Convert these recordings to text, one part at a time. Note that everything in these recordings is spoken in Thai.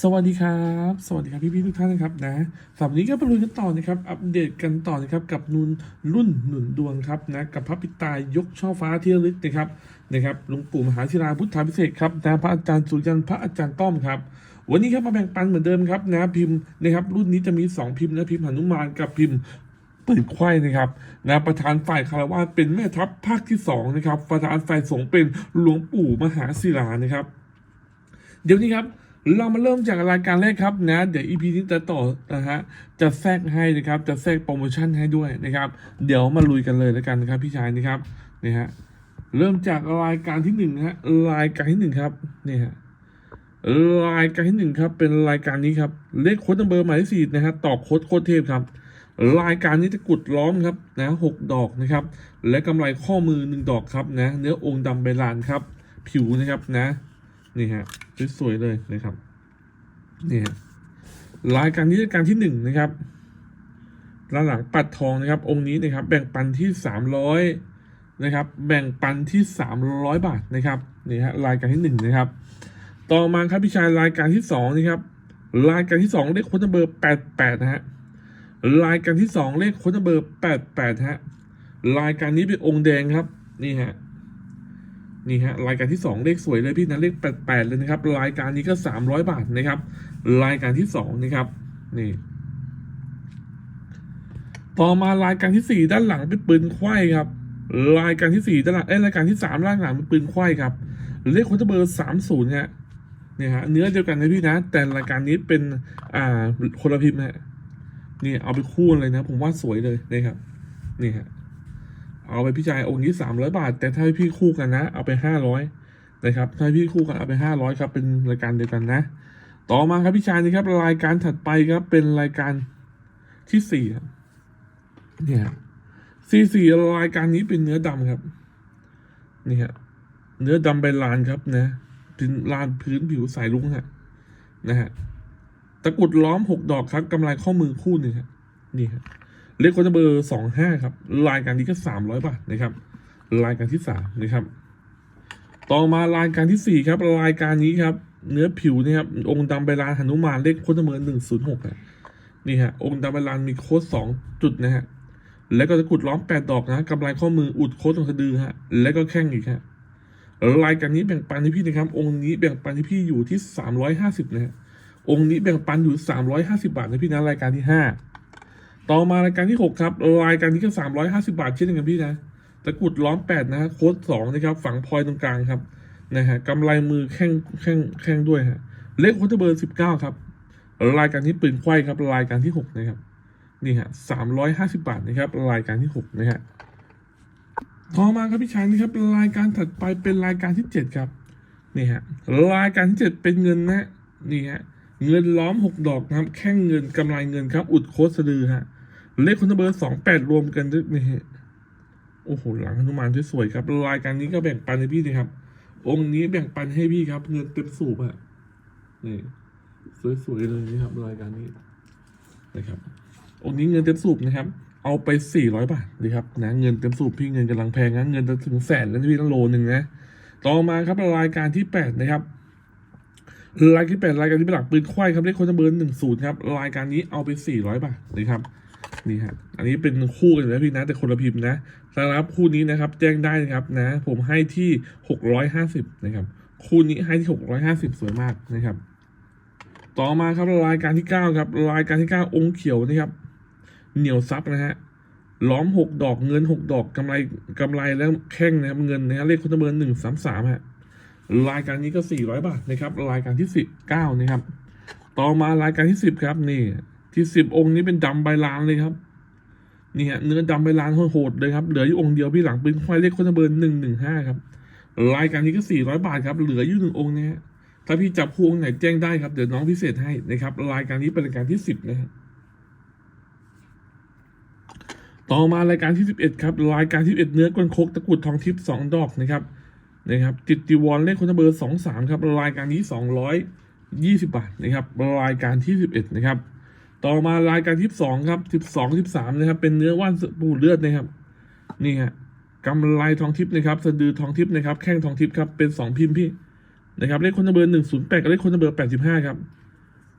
สวัสดีครับ สวัสดีครับพี่พี่ๆทุกท่านนะครับนะสำหรับวันนี้ก็ไปลุยกันต่อนะครับ อัปเดตกันต่อนะครับกับนุนรุ่นหนุนดวงครับนะกับพระปิตายยกช่อฟ้าที่ระลึกนะครับนะครับหลวงปู่มหาศิลาพุทธาพิเศษครับนะพระอาจารย์สุรยันพระอาจารย์ต้อมครับ วันนี้ครับมาแบ่งปันเหมือนเดิมครับนะพิมพ์นะครับ รุ่นนี้จะมี 2 พิมพ์นะพิมพ์หนุมานกับพิมพ์ปืนไข่นะครับนะประธานฝ่ายคารวะเป็นแม่ทัพภาคที่สองนะครับประธานฝ่ายสงฆ์เป็นหลวงปู่มหาศิลานะครับ เดี๋ยวนี้ครับ เรามาเริ่มจากรายการแรกครับนะ เดี๋ยวอีพีนี้จะต่อนะฮะจะแทรกให้นะครับ จะแทรกโปรโมชั่นให้ด้วยนะครับ เดี๋ยวมาลุยกันเลยแล้วกันนะครับ พี่ชายนี่ครับนี่ฮะเริ่มจากรายการที่หนึ่งนะฮะรายการที่หนึ่งครับนี่ฮะรายการที่หนึ่งครับ เป็นรายการนี้ครับ เลขโค้ดนัเบอร์หมายเลขสี่นะฮะตอบโค้ดโค้ดเทพครับ รายการนี้จะกุดล้อมครับนะหกดอกนะครับ และกำไรข้อมือหนึ่งดอกครับนะ เนื้อองค์ดำใบลานครับ ผิวนะครับนะ นี่ฮะสวยๆเลยนะครับนี่ฮะรายการนี้รายการที่หนึ่งนะครับด้านหลังปัดทองนะครับ องค์นี้นะครับ แบ่งปันที่สามร้อยนะครับ แบ่งปันที่สามร้อยบาทนะครับนี่ฮะรายการที่หนึ่งนะครับ ต่อมาครับพี่ชายรายการที่สองนะครับรายการที่สองเลขค้ดเบอร์แปดแปดนะฮะรายการที่สองเลขค้ดเบอร์แปดแปดฮะรายการนี้เป็นองค์แดงครับนี่ฮะ นี่ฮะรายการที่สองเลขสวยเลยพี่นะเลขแปดเลยนะครับ รายการนี้ก็สามร้อยบาทนะครับ รายการที่สองนะครับนี่ต่อมารายการที่สี่ด้านหลังเป็นปืนไขว้ครับ รายการที่สี่ด้านหลังเอ้รายการที่สามด้านหลังเป็นปืนไขว้ครับเลขโค้ดเบอร์สามศูนย์ฮะเนี่ยฮะเนื้อเดียวกันนะพี่นะ แต่รายการนี้เป็นอ่าคนละพิมพ์ฮะนี่เอาไปคู่เลยนะ ผมว่าสวยเลยนะครับนี่ฮะ เอาไปพี่ชายองค์นี้สามร้อยบาท แต่ถ้าพี่คู่กันนะ เอาไปห้าร้อยนะครับ ถ้าพี่คู่กันเอาไปห้าร้อยครับ เป็นรายการเดียวกันนะ ต่อมาครับพี่ชายนี่ครับ รายการถัดไปครับเป็นรายการที่สี่เนี่ยสี่สี่รายการนี้เป็นเนื้อดำครับนี่ฮะเนื้อดำใบลานครับนะเป็นลานพื้นผิวสายลุงฮะนะฮะตะกุดล้อมหกดอกครับกำไรข้อมือคู่หนึ่งครับนี่ฮะ เลขโค้ดเบอร์สองห้าครับรายการนี้ก็สามร้อยบาทนะครับรายการที่สามนะครับ ต่อมารายการที่สี่ครับรายการนี้ครับ เนื้อผิวนี่ครับองค์ดำใบลานหนุมานเลขโค้ดเบอร์หนึ่งศูนย์หกนี่ฮะองค์ดำใบลานมีโค้ดสองจุดนะฮะแล้วก็ตะกุดล้อมแปดดอกนะกำไรข้อมืออุดโค้ดตรงสะดือฮะแล้วก็แข้งอีกฮะรายการนี้แบ่งปันให้พี่นะครับ องค์นี้แบ่งปันให้พี่อยู่ที่สามร้อยห้าสิบนะฮะองค์นี้แบ่งปันอยู่สามร้อยห้าสิบาทนะพี่นะรายการที่ห้า ต่อมารายการที่หกครับ รายการนี้ก็สามร้อยห้าสิบาทเช่นเดียวกันพี่นะตะกรุดล้อมแปดนะฮะโค้ดสองนะครับ ฝังพลอยตรงกลางครับนะฮะกำไรมือแข้งแข้งแข้งด้วยฮะเลขโค้ดเบอร์สิบเก้าครับ รายการที่ปืนไขว้ครับ รายการที่หกนะครับ นี่ฮะสามร้อยห้าสิบาทนะครับ รายการที่หกนะฮะต่อมาครับพี่ชายนี่ครับรายการถัดไปเป็นรายการที่เจ็ดครับนี่ฮะรายการที่เจ็ดเป็นเงินนะนี่ฮะ เงินล้อมหกดอกนะครับ แข้งเงินกำไรเงินครับ อุดโคสะดือฮะ เลขคุณเบอร์สองแปดรวมกันด้วยนี่โอ้โหหลังหนุมานที่สวยครับ รายการนี้ก็แบ่งปันให้พี่นะครับ องค์นี้แบ่งปันให้พี่ครับ เงินเต็มสูบอะนี่สวยๆเลยนี่ครับ รายการนี้นะครับ องค์นี้เงินเต็มสูบนะครับ เอาไปสี่ร้อยบาทนะครับนะเงินเต็มสูบพี่เงินกำลังแพงนะเงินจะถึงแสนแล้วพี่ต้องโลหนึ่งนะต่อมาครับรายการที่แปดนะครับ รายการที่แปดรายการที่เป็นหลักปืนควายครับเลขโค้ดเบอร์หนึ่งศูนย์ครับรายการนี้เอาไปสี่ร้อยบาทนะครับนี่ฮะอันนี้เป็นคู่กันอยู่แล้วพี่นะแต่คนละพิมพ์นะสำหรับคู่นี้นะครับ แจ้งได้นะครับนะ ผมให้ที่หกร้อยห้าสิบนะครับ คู่นี้ให้ที่หกร้อยห้าสิบสวยมากนะครับ ต่อมาครับรายการที่เก้าครับรายการที่เก้าองค์เขียวนะครับ เหนียวซับนะฮะล้อมหกดอกเงินหกดอกกำไรกำไรแล้วแข้งนะครับเงินนะฮะเลขโค้ดเบอร์หนึ่งสามสามฮะ รายการนี้ก็ 400 บาทนะครับ รายการที่สิบเก้านะครับ ต่อมารายการที่สิบครับ นี่ ที่สิบองค์นี้เป็นดำใบลานเลยครับนี่ฮะเนื้อดำใบลานโหดเลยครับ เหลืออยู่องค์เดียวพี่หลังเป็นควายเลขคนเบอร์หนึ่งหนึ่งห้าครับ รายการนี้ก็400บาทครับ เหลืออยู่หนึ่งองค์นะฮะถ้าพี่จับคู่องไหนแจ้งได้ครับ เดี๋ยวน้องพิเศษให้นะครับ รายการนี้เป็นรายการที่สิบนะฮะต่อมารายการที่สิบเอ็ดครับ รายการที่สิบเอ็ดเนื้อกวนโคกตะกุดทองทิพย์สองดอกนะครับ นะครับติดติวอนเลขคนเบอร์สองสามครับรายการนี้สองร้อยยี่สิบบาทนะครับรายการที่สิบเอ็ดนะครับ ต่อมารายการที่สองครับสิบสองสิบสามนะครับ เป็นเนื้อว่านปูเลือดนะครับ นี่ฮะกำไรทองทิพย์นะครับสะดือทองทิพย์นะครับ แข้งทองทิพย์ครับเป็นสองพิมพ์พี่นะครับเลขคนเบอร์หนึ่งศูนย์แปดกับเลขคนเบอร์แปดสิบห้าครับ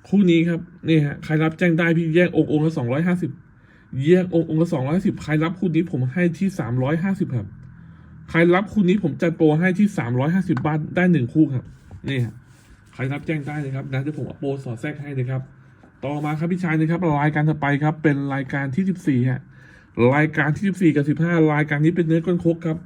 คู่นี้ครับนี่ฮะใครรับแจ้งได้พี่แยกองค์องค์ละสองร้อยห้าสิบแยกองค์องค์ละสองร้อยสิบใครรับคู่นี้ผมให้ที่สามร้อยห้าสิบครับ ครรับคู่นี้ผมจัดโปรให้ที่สามร้อยห้าสิบบาทได้หนึ่งคู่ครับ นี่ฮะใครรับแจ้งได้เลยครับนะเดี๋ยวผมเอาโปรสอดแทรกให้นะครับ ต่อมาครับพี่ชายนะครับรายการต่อไปครับ เป็นรายการที่สิบสี่ฮะรายการที่สิบสี่กับสิบห้ารายการนี้เป็นเนื้อก้นคกครับ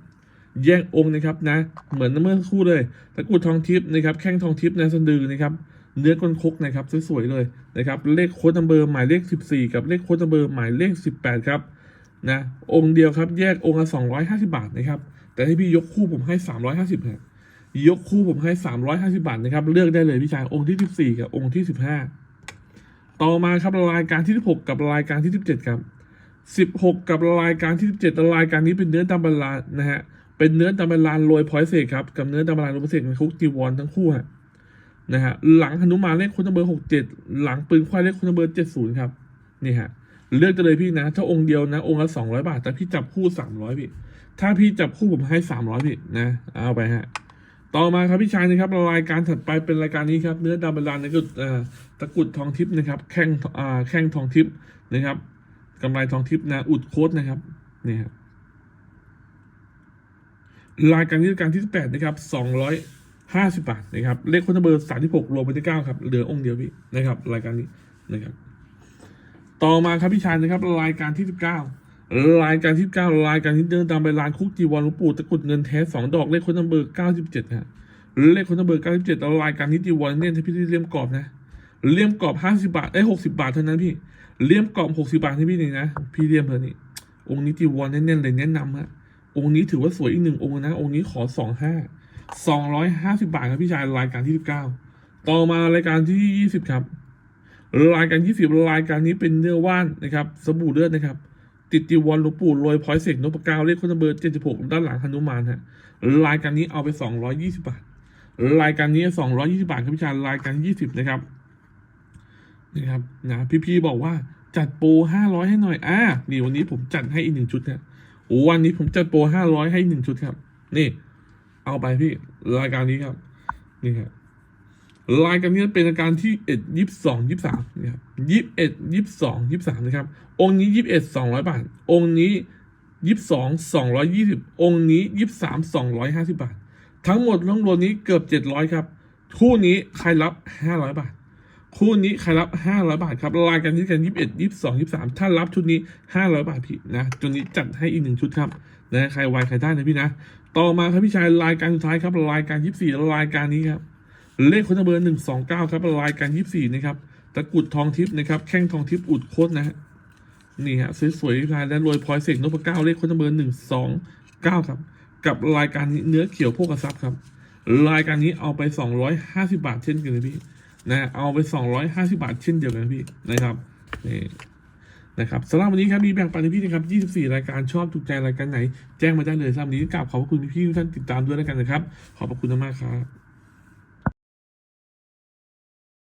แยกองค์นะครับนะ เหมือนเมื่อคู่เลยตะกุดทองทิพย์นะครับแข้งทองทิพย์นะสะดือนะครับเนื้อก้นคกนะครับสวยๆเลยนะครับเลขโค้ดนัมเบอร์หมายเลข 14 กับเลขโค้ดนัมเบอร์หมายเลข 18 ครับนะองค์เดียวครับแยกองค์ละ250 บาทนะครับ แต่ให้พี่ยกคู่ผมให้350ครับยกคู่ผมให้350บาทนะครับ เลือกได้เลยพี่ชายองค์ที่14กับองค์ที่15ต่อมาครับรายการที่16กับรายการที่17ครับ16กับรายการที่17รายการนี้เป็นเนื้อตำบลานนะฮะเป็นเนื้อตำบลานโรยพอยเศษครับกับเนื้อตำบลานโรยพอยเศษเป็นคุกจีวรทั้งคู่ฮะนะฮะหลังหนุมานเลขคนเบอร์หกเจ็ดหลังปืนควายเลขคนเบอร์เจ็ดศูนย์ครับนี่ฮะ เลือกกันเลยพี่นะ ถ้าองค์เดียวนะ องค์ละสองร้อยบาท แต่พี่จับคู่สามร้อยพี่ ถ้าพี่จับคู่ผมให้สามร้อยพี่นะ เอาไปฮะ ต่อมาครับพี่ชายนะครับรายการถัดไปเป็นรายการนี้ครับ เนื้อดำบรรลานในกุดตะกุดทองทิพย์นะครับ แข้งอ่าแข้งทองทิพย์นะครับกำไรทองทิพย์นะ อุดโคตนะครับ นี่ครับรายการที่รายการที่แปดนะครับสองร้อยห้าสิบบาทนะครับ เลขคนเบอร์สามที่หกรวมไปที่เก้าครับ เหลือองค์เดียวพี่นะครับ รายการนี้นะครับ ต่อมาครับพี่ชายนะครับรายการที่สิบเก้ารายการที่เก้ารายการที่เดินตามไปลานคุกจีวรหลวงปู่ตะกรุดเงินแท้สองดอกเลขคนเบอร์เก้าสิบเจ็ดฮะเลขคนเบอร์เก้าสิบเจ็ดรายการที่จีวรเนี่ยที่พี่เลี่ยมกรอบนะเลี่ยมกรอบห้าสิบาทไอ้หกสิบาทเท่านั้นพี่เลี่ยมกรอบหกสิบาทที่พี่นี่นะพี่เลี่ยมเธอนี่องค์นี้จีวรแน่นๆเลยแนะนำฮะองค์นี้ถือว่าสวยอีกหนึ่งองค์นะองค์นี้ขอสองห้าสองร้อยห้าสิบาทครับพี่ชายรายการที่สิบเก้าต่อมารายการที่ยี่สิบครับ รายการยี่สิบรายการนี้เป็นเนื้อว่านนะครับสบู่เลือดนะครับ ติดจีวรหลวงปู่โรยพอยเสกนพก้าเลขคนเบอร์เจ็ดสิบหกด้านหลังฮนุมานฮะรายการนี้เอาไปสองร้อยยี่สิบาท รายการนี้สองร้อยี่สิบาทครับพี่ชายรายการยี่สิบนะครับนะครับนะพี่ๆบอกว่าจัดโปรห้าร้อยให้หน่อยอ่านี่วันนี้ผมจัดให้อีกหนึ่งชุดนะโอ้วันนี้ผมจัดโปรห้าร้อยให้หนึ่งชุดครับ นี่ เอาไปพี่รายการนี้ครับ นี่ครับ รายการนี้เป็นราการที่เอ็ดยี่สิบสองยี่สามนี่ครับยี่สิบเอ็ดยี่สิบสองยี่สามนะครับ องค์นี้ยี่สิบเอ็ดสองร้อยบาท องค์นี้ยี่สิบสองสองร้อยยี่สิบองค์นี้ยี่สิบสามสองร้อยห้าสิบาท ทั้งหมดทั้งรวมนี้เกือบเจ็ดร้อยครับ คู่นี้ใครรับห้าร้อยบาท คู่นี้ใครรับห้าร้อยบาทครับรายการที่กันยี่สิบเอ็ดยี่สิบสองยี่สามถ้ารับชุดนี้ห้าร้อยบาทพี่นะตัวนี้จัดให้อีกหนึ่งชุดครับนะใครไวใครได้นะพี่นะ ต่อมาครับพี่ชายรายการสุดท้ายครับรายการยี่สี่รายการนี้ครับ เลขคนเบอร์หนึ่งสองเก้าครับรายการยี่สี่นะครับตะกุดทองทิพย์นะครับ แข้งทองทิพย์อุดโคตรนะฮะนี่ฮะสวยๆพี่ชายและรวยพลอยเสกนพเก้าเลขคนเบอร์หนึ่งสองเก้าครับ กับรายการนี้เนื้อเขียวโภกทรัพย์ครับรายการนี้เอาไปสองร้อยห้าสิบาทเช่นกันเลยพี่นะเอาไปสองร้อยห้าสิบาทเช่นเดียวกันนะพี่นะครับนี่นะครับสำหรับวันนี้ครับมีแบ่งปันให้พี่นะครับ 24 รายการชอบถูกใจรายการไหน แจ้งมาได้เลยสำหรับวันนี้กราบขอบคุณพี่ทุกท่านติดตามด้วยแล้วกันนะครับ ขอบพระคุณมากครับ